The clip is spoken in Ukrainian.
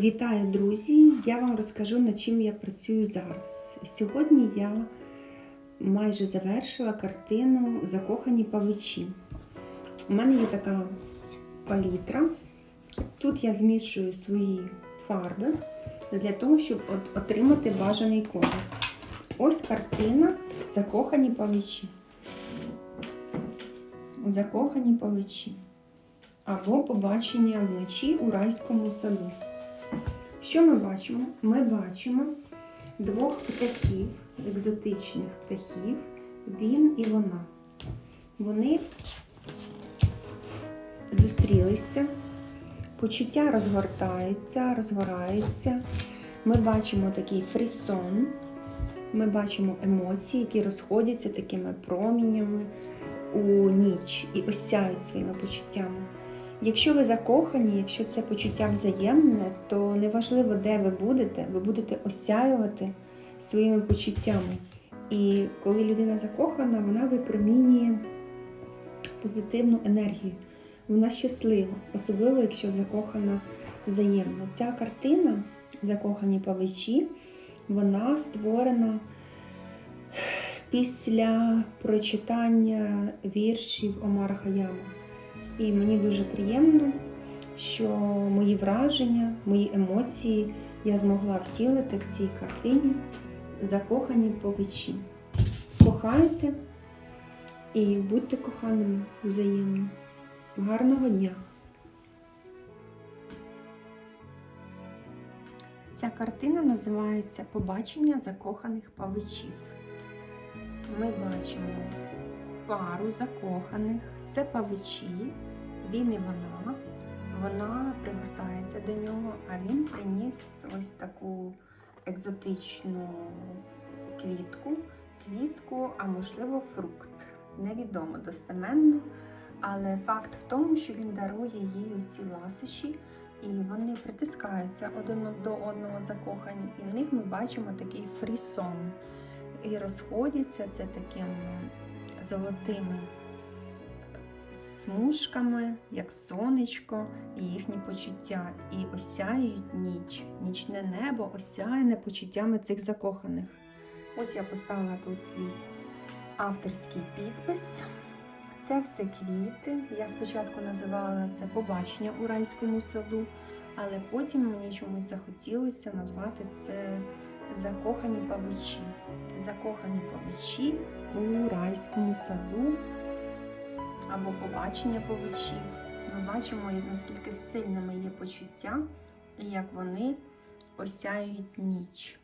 Вітаю, друзі! Я вам розкажу, над чим я працюю зараз. Сьогодні я майже завершила картину Закохані павичі. У мене є така палітра. Тут я змішую свої фарби для того, щоб отримати бажаний колір. Ось картина Закохані павичі. Закохані павичі. Або побачення вночі у райському саду. Що ми бачимо? Ми бачимо двох птахів, екзотичних птахів, він і вона. Вони зустрілися, почуття розгортаються, розгораються. Ми бачимо такий фрісон, ми бачимо емоції, які розходяться такими промінями у ніч і осяють своїми почуттями. Якщо ви закохані, якщо це почуття взаємне, то неважливо, де ви будете, ви будете осяювати своїми почуттями. І коли людина закохана, вона випромінює позитивну енергію. Вона щаслива, особливо якщо закохана взаємно. Ця картина Закохані павичі, вона створена після прочитання віршів Омара Хаяма. І мені дуже приємно, що мої враження, мої емоції я змогла втілити в цій картині закохані повичі. Кохайте і будьте коханими взаємно. Гарного дня! Ця картина називається Побачення закоханих павичів. Ми бачимо пару закоханих. Це павичі, він і вона. Вона привертається до нього, а він приніс ось таку екзотичну квітку, квітку, а можливо, фрукт. Невідомо достеменно. Але факт в тому, що він дарує їй ці ласощі, і вони притискаються один до одного закохані, і в них ми бачимо такий фрісон. І розходяться це таким золотими смужками, як сонечко, і їхні почуття. І осяють ніч. Нічне небо осяяне почуттями цих закоханих. Ось я поставила тут свій авторський підпис. Це все квіти. Я спочатку називала це побачення у райському саду, але потім мені чомусь захотілося назвати це закохані павичі. Закохані павичі у райському саду або побачення повечів. Ми бачимо, наскільки сильними є почуття і як вони осяють ніч.